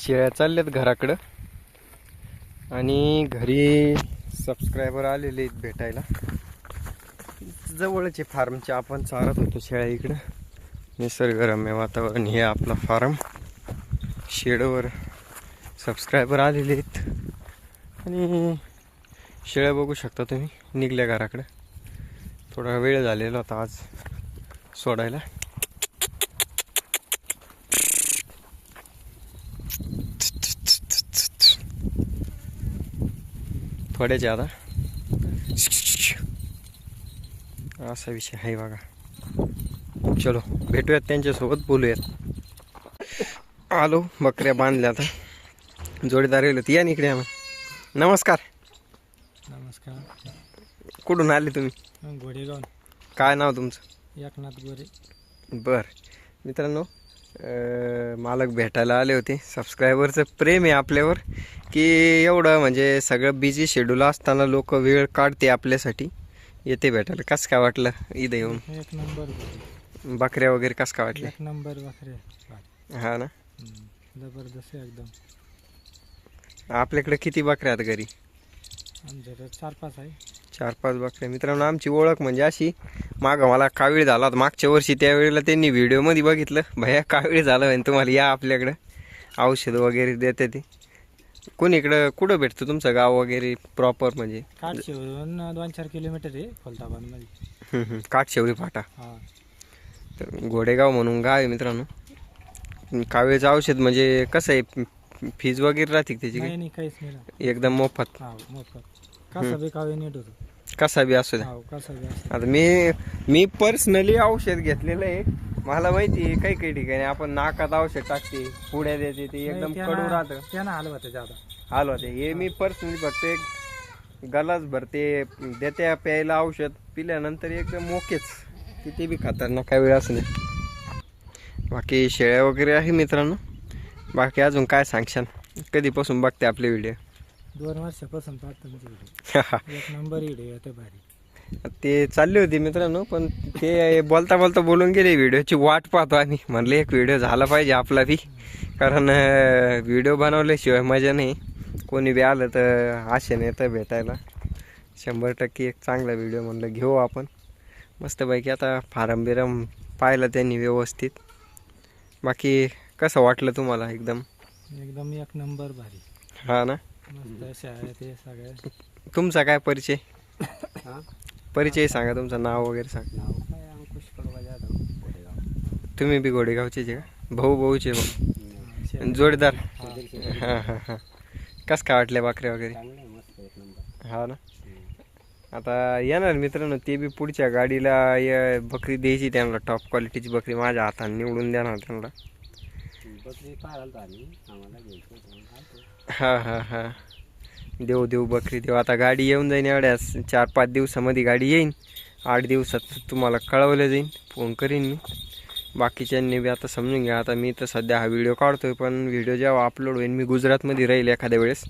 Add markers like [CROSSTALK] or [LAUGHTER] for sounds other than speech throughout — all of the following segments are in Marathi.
शेळ्या चालल्यात घराकडं. आणि घरी सबस्क्रायबर आलेले आहेत भेटायला. जवळचे फार्मचे आपण चारत होतो शेळ्या इकडं. निसर्गरम्य वातावरण हे आपला फार्म. शेडवर सबस्क्रायबर आलेले आहेत. आणि शेळ्या बघू शकता तुम्ही निघल्या घराकडं. थोडा वेळ झालेला होता आज सोडायला. थोड्याचे आता असा विषय आहे बघा चलो भेटूयात त्यांच्यासोबत बोलूयात। आलो बकऱ्या बांधल्या आता। जोडीदार येलो या इकडे आम्ही। नमस्कार। नमस्कार। कुठून आले तुम्ही? घोडेगाव. काय नाव तुमचं? एकनाथ गोरे बर. मित्रांनो मालक भेटायला आले होते. सबस्क्रायबरचं प्रेम आहे आपल्यावर. की एवढं म्हणजे सगळं बिझी शेड्यूल असताना लोक वेळ काढते आपल्यासाठी. येते भेटायला. कसं काय वाटलं इथं येऊन? एक नंबर. बकऱ्या वगैरे कसं काय वाटले एक नंबर बकरे हा ना? जबरदस्त एकदम. आपल्याकडे किती बकऱ्या आहेत घरी? चार पाच आहे. चार पाच बकऱ्या मित्रांनो आमची ओळख म्हणजे अशी मागं मला कावीळ झाला होता. मागच्या वर्षी त्यावेळेला त्यांनी व्हिडिओमध्ये बघितलं. भैया कावीळ झालं म्हणे तुम्हाला या आपल्याकडं. औषध वगैरे देते ते. कोण इकडं कुठं भेटतं तुमचं गाव वगैरे प्रॉपर म्हणजे? काठशेवरून दोन चार किलोमीटर आहे हम्म. काठशेवरी फाटा. तर घोडेगाव म्हणून गाव आहे मित्रांनो. कावीळचं औषध म्हणजे कसं आहे? फीज वगैरे राहते त्याची काहीच नाही एकदम मोफत. मोफत. कसा बी कावे नीट होतो. कसा बी असू द्या. हा कसा बी असं आता मी मी पर्सनली औषध घेतलेलं आहे. मला माहिती आहे काही काही ठिकाणी आपण नाकात औषध टाकते पुढ्या देते ते एकदम कडू राहतं. त्यानं आलं होतं जादा. आलो ते हे मी पर्सनली फक्त एक गलास भरते देते प्यायला औषध पिल्यानंतर एकदम ओकेच. किती बी खतरनाक काय वेळ असू दे. बाकी शेळ्या वगैरे आहे मित्रांनो. बाकी अजून काय सांगशान कधीपासून बघते आपले व्हिडिओ दोन वर्षापासून पाहतो तुमचे [LAUGHS] एक नंबर येतो भारी. ते चालले होते मित्रांनो पण ते बोलता बोलता बोलून गेले व्हिडिओची वाट पाहतो आम्ही. म्हणलं एक व्हिडिओ झाला पाहिजे आपला बी. कारण व्हिडिओ बनवल्याशिवाय मजा नाही. कोणी बी आलं तर आशेने येतं भेटायला. शंभर टक्के एक चांगला व्हिडिओ म्हणलं घेऊ आपण. मस्तपैकी आता फारम बिरम पाहिलं त्यांनी व्यवस्थित. बाकी कसं वाटलं तुम्हाला? एकदम एकदम एक नंबर भारी. हा ना? मस्त सगळ्या. तुमचा काय परिचय? परिचय सांगा तुमचं नाव वगैरे सांगा. नाव काय? अंकुश कडवा जाधव घोडेगाव तुम्ही बी घोडेगावचे जे का? भाऊ भाऊचे भाऊ. आणि जोडीदार. हां हां हां कसं काय वाटले बकऱ्या वगैरे? मस्त एक नंबर. हा ना? आता येणार मित्रांनो ते बी पुढच्या गाडीला ये बकरी द्यायची त्यांना टॉप क्वालिटीची बकरी माझ्या हाताने निवडून देणार त्यांना. बकरी पाहिला आम्ही. आम्हाला घ्यायचं हा हा हा. देऊ देऊ बकरी देऊ आता गाडी येऊन जाईन एवढ्यास चार पाच दिवसामध्ये गाडी येईन. आठ दिवसात तुम्हाला कळवलं जाईन. फोन करीन मी. बाकीच्यांनी बी आता समजून घ्या. आता मी तर सध्या हा व्हिडिओ काढतोय पण व्हिडिओ जेव्हा अपलोड होईल मी गुजरातमध्ये राहील एखाद्या वेळेस.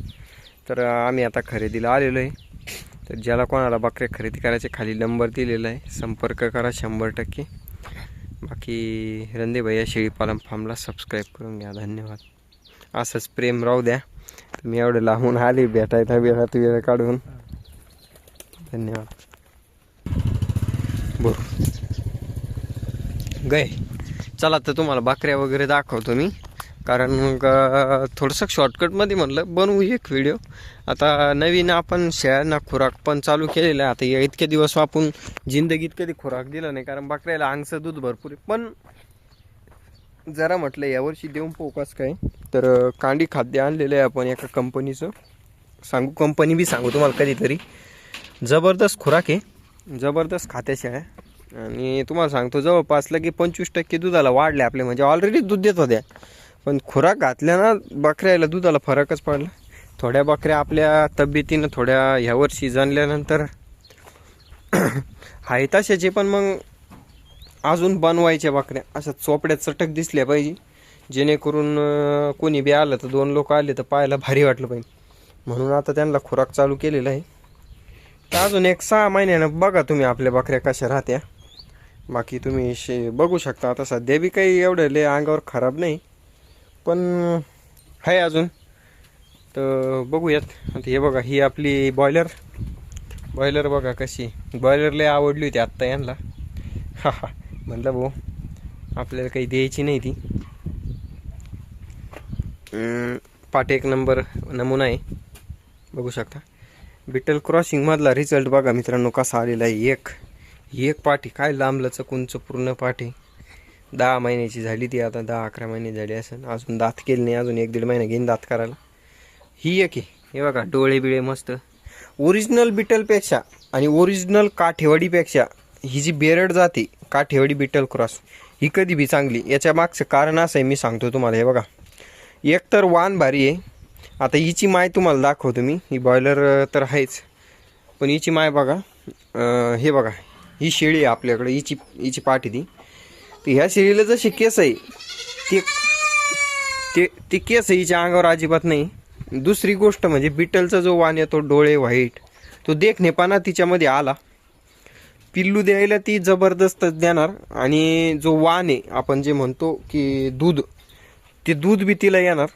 तर आम्ही आता खरेदीला आलेलो आहे तर ज्याला कोणाला बकऱ्या खरेदी करायचे खाली नंबर दिलेला आहे. संपर्क करा शंभर टक्के. बाकी रंदे भैया शेळीपालन फार्मला सबस्क्राईब करून घ्या. धन्यवाद. असंच प्रेम राहू द्या. तुम्ही एवढं लांबून आले भेटायला वेळात वेळ काढून. धन्यवाद. बर गय चला तर तुम्हाला बकऱ्या वगैरे दाखवतो मी. कारण मग थोडंसं शॉर्टकटमध्ये म्हटलं बनवू एक व्हिडिओ आता नवीन आपण शेळ्यांना खुराक पण चालू केलेला आहे. आता या इतके दिवस आपण जिंदगीत कधी खुराक दिला नाही कारण बकऱ्याला अंगचं दूध भरपूर आहे. पण जरा म्हटलं यावर्षी देऊन पोकास काय. तर कांडी खाद्य आणलेलं आहे आपण एका कंपनीचं सांगू कंपनी बी सांगू तुम्हाला कधीतरी. जबरदस्त खुराक आहे. जबरदस्त खात्याच्या आहे आणि तुम्हाला सांगतो जवळपास लगे पंचवीस टक्के दुधाला वाढले आपले. म्हणजे ऑलरेडी दूध देत होत्या. पण खुराक घातल्या ना बकऱ्याला दुधाला फरकच पडला. थोड्या बकऱ्या आपल्या तब्येतीनं थोड्या ह्या वर्षी जाणल्यानंतर [CLEARS THROAT] आहे तशाचे पण मग अजून बनवायच्या बकऱ्या. अशा चोपड्यात चटक दिसल्या पाहिजे जेणेकरून कोणी बी आलं तर दोन लोक आले तर पाहायला भारी वाटलं पाहिजे. म्हणून आता त्यांना खुराक चालू केलेला आहे. तर अजून एक सहा महिन्यानं बघा तुम्ही आपल्या बकऱ्या कशा राहत्या. बाकी तुम्ही शे बघू शकता. आता सध्या बी काही एवढं लय अंगावर खराब नाही. पण आहे अजून. तर बघूयात. आता हे बघा ही आपली बॉयलर बॉयलर बघा कशी. बॉयलर लय आवडली होती आत्ता यांना. हा हा. म्हणलं भाऊ आपल्याला काही द्यायची नाही ती. पाठ एक नंबर नमुना आहे. बघू शकता. बिटल क्रॉसिंगमधला रिझल्ट बघा मित्रांनो कसा आलेला आहे. एक एक पाठी. काय लांबलं चकूनचं पूर्ण पाठी. दहा महिन्याची झाली ती आता दहा अकरा महिने झाली असेल अजून दात केली नाही अजून एक दीड महिना घेईन दात करायला. ही एक आहे. हे बघा डोळे बिळे मस्त. ओरिजिनल बिटलपेक्षा आणि ओरिजिनल काठेवाडीपेक्षा ही जी बेरड जाते काठेवाडी बिटल क्रॉस ही कधी बी चांगली. याच्या मागचं कारण असं आहे मी सांगतो तुम्हाला. हे बघा. एक तर वान भारी आहे. आता हिची माय तुम्हाला दाखवतो मी. ही बॉयलर तर आहेच. पण हिची माय बघा हे बघा. ही शेळी आहे आपल्याकडे. हिची हिची पाठी ती. तर ह्या शेळीला जशी केस आहे ते ते ती केस हिच्या अंगावर अजिबात नाही. दुसरी गोष्ट म्हणजे बिटलचा जो वाण येतो डोळे व्हाईट तो देखणेपणा तिच्यामध्ये आला. पिल्लू द्यायला ती जबरदस्त देणार आणि जो वाण आहे आपण जे म्हणतो की दूध ते दूध बी तिला येणार.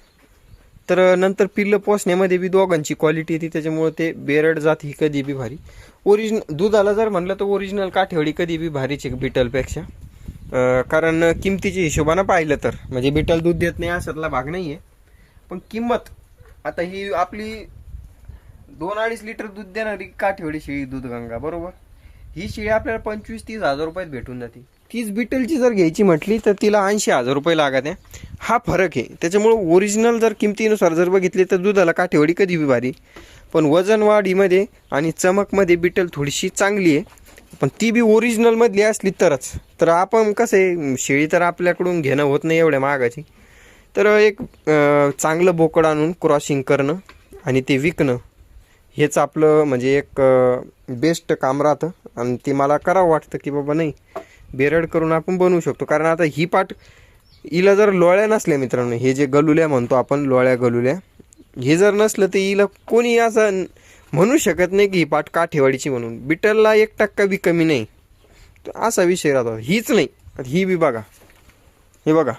तर नंतर पिल्लं पोसण्यामध्ये बी दोघांची क्वालिटी येते त्याच्यामुळे ते बेरड जात ही कधी बी भारी. ओरिजिनल दुधाला जर म्हणलं तर ओरिजिनल काठेवडी कधी बी भारीच आहे बिटलपेक्षा कारण किमतीच्या हिशोबानं पाहिलं तर. म्हणजे बिटल दूध देत नाही असतला भाग नाही आहे पण किंमत आता ही आपली दोन अडीच लिटर दूध देणारी काठेवाडी शेळी दूध गंगा बरोबर? ही शेळी आपल्याला पंचवीस तीस हजार रुपयात भेटून जाते. तीच बिटलची जर घ्यायची म्हटली तर तिला ऐंशी हजार रुपये लागत आहे. हा फरक आहे. त्याच्यामुळं ओरिजिनल जर किमतीनुसार जर बघितली तर दुधाला काठेवाडी कधी बी भारी. पण वजनवाढीमध्ये आणि चमकमध्ये बिटल थोडीशी चांगली आहे. पण ती बी ओरिजिनलमधली असली तरच. तर आपण कसं आहे शेळी तर आपल्याकडून घेणं होत नाही एवढ्या महागाची तर एक चांगलं बोकड आणून क्रॉसिंग करणं आणि ते विकणं हेच आपलं म्हणजे एक बेस्ट काम राहतं. आणि ते मला करावं वाटतं की बाबा नाही बेरड करून आपण बनवू शकतो. कारण आता ही पाट हिला जर लोळ्या नसल्या मित्रांनो हे जे गलुल्या म्हणतो आपण लोळ्या गलुल्या हे जर नसलं तर हिला कोणी असं म्हणू शकत नाही की ही पाट काठेवाडीची म्हणून. बिटलला एक टक्का बी कमी नाही. तर असा विषय राहतो. हीच नाही. ही बी बघा. हे बघा.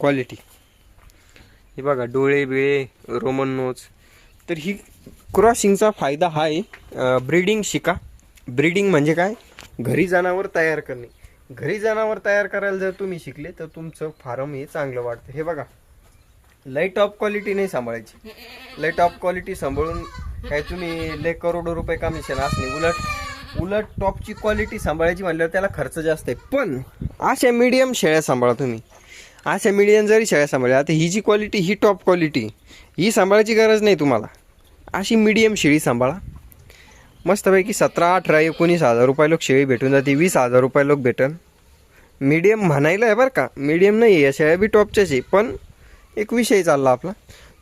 क्वालिटी हे बघा. डोळे बिळे रोमन नोज तर ही क्रॉसिंगचा फायदा हा आहे. ब्रीडिंग शिका. ब्रीडिंग म्हणजे काय? घरी जनावर तयार करणे. घरी जनावर तयार करायला जर तुम्ही शिकले तर तुमचं फार्म हे चांगलं वाटतं हे बघा. लय टॉप क्वालिटी नाही सांभाळायची. लय टॉप क्वालिटी सांभाळून काय तुम्ही लय करोडो रुपये कमिशन असणे उलट उलट टॉपची क्वालिटी सांभाळायची म्हणल्यावर त्याला खर्च जास्त आहे. पण अशा मीडियम शेळ्या सांभाळा तुम्ही. अशा मीडियम जरी शेळ्या सांभाळल्या आता ही जी क्वालिटी ही टॉप क्वालिटी ही सांभाळायची गरज नाही तुम्हाला. अशी मीडियम शेळी सांभाळा. मस्तपैकी सतरा अठरा एकोणीस हजार रुपये लोक शेळी भेटून जाते वीस हजार रुपये लोक भेटन. मीडियम म्हणायला आहे बरं का मीडियम नाही आहे या शेळ्या बी टॉपच्याच आहे. पण एक विषय चालला आपला.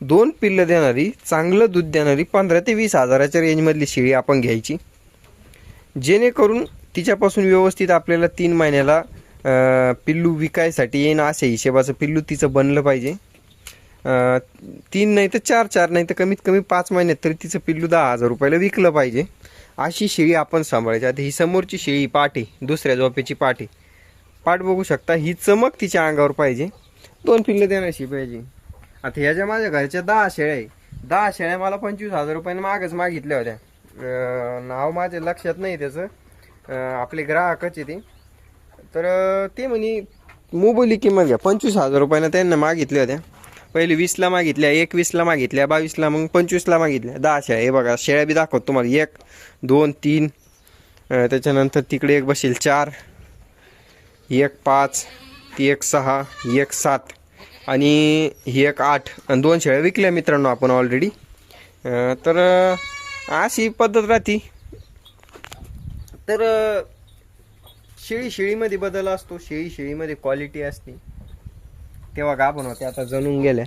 दोन पिल्लं देणारी चांगलं दूध देणारी पंधरा ते वीस हजाराच्या रेंजमधली शेळी आपण घ्यायची. जेणेकरून तिच्यापासून व्यवस्थित आपल्याला तीन महिन्याला पिल्लू विकायसाठी येईन अशा हिशेबाचं पिल्लू तिचं बनलं पाहिजे. तीन नाही तर चार चार नाही तर कमीत कमी पाच महिन्यात तरी तिचं पिल्लू दहा हजार रुपयाला विकलं पाहिजे. अशी शेळी आपण सांभाळायची. आता ही समोरची शेळी पाठी दुसऱ्या झोपेची पाठी पाठ बघू शकता ही चमक तिच्या अंगावर पाहिजे. दोन पिल्ले देण्याशी पाहिजे आता ह्याच्या माझ्या घरच्या दहा शेळ्या आहे. दहा शेळ्या मला पंचवीस हजार रुपयाने मागच मागितल्या होत्या. नाव माझ्या लक्षात नाही त्याचं. आपले ग्राहकच आहे ते. तर ते म्हणे मोबाईली किंमत घ्या. पंचवीस हजार रुपयानं त्यांना मागितल्या होत्या. पहिले वीसला मागितल्या एकवीसला मागितल्या बावीसला मग पंचवीसला मागितल्या. दहा शेळ्या. हे बघा शेळ्या बी दाखवतो तुम्हाला. एक दोन तीन. त्याच्यानंतर तिकडे एक बसेल चार. एक पाच. ती एक सहा ही एक सात आणि ही एक आठ आणि दोन शेळ्या विकल्या मित्रांनो आपण ऑलरेडी तर अशी पद्धत राहती. तर शेळी शेळीमध्ये बदल असतो शेळी शेळीमध्ये क्वालिटी असते. तेव्हा गाभण होते आता जणून गेल्या.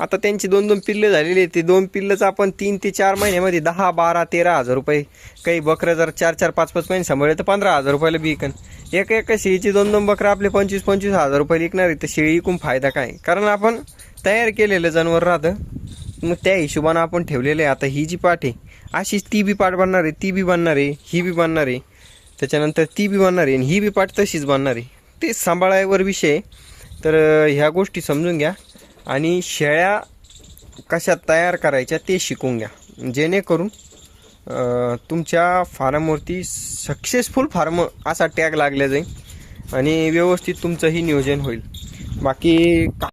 आता त्यांची दोन दोन पिल्लं झालेली आहेत. ते दोन पिल्लंच आपण तीन ते चार महिन्यामध्ये दहा बारा तेरा हजार रुपये काही बकरं जर चार चार पाच पाच महिने सांभाळले तर पंधरा हजार रुपयाला बी विकन. एका एका शेळीची दोन दोन बकरं आपले पंचवीस पंचवीस हजार रुपये विकणार आहे तर शेळी विकून फायदा काय? कारण आपण तयार केलेलं जनावर राहतं. मग त्या हिशोबानं आपण ठेवलेलं आहे. आता ही जी पाठ आहे अशीच ती बी पाठ बनणार आहे ती बी बनणार आहे ही बी बनणार आहे. त्याच्यानंतर ती बी बनणार आहे आणि ही बी पाठ तशीच बनणार आहे. ते सांभाळायवर विषय आहे. तर ह्या गोष्टी समजून घ्या. आणि शेळ्या कशा तयार करायच्या ते शिकून घ्या. जेणेकरून तुमच्या फार्मवरती सक्सेसफुल फार्म असा टॅग लागला जाईल आणि व्यवस्थित तुमचंही नियोजन होईल. बाकी का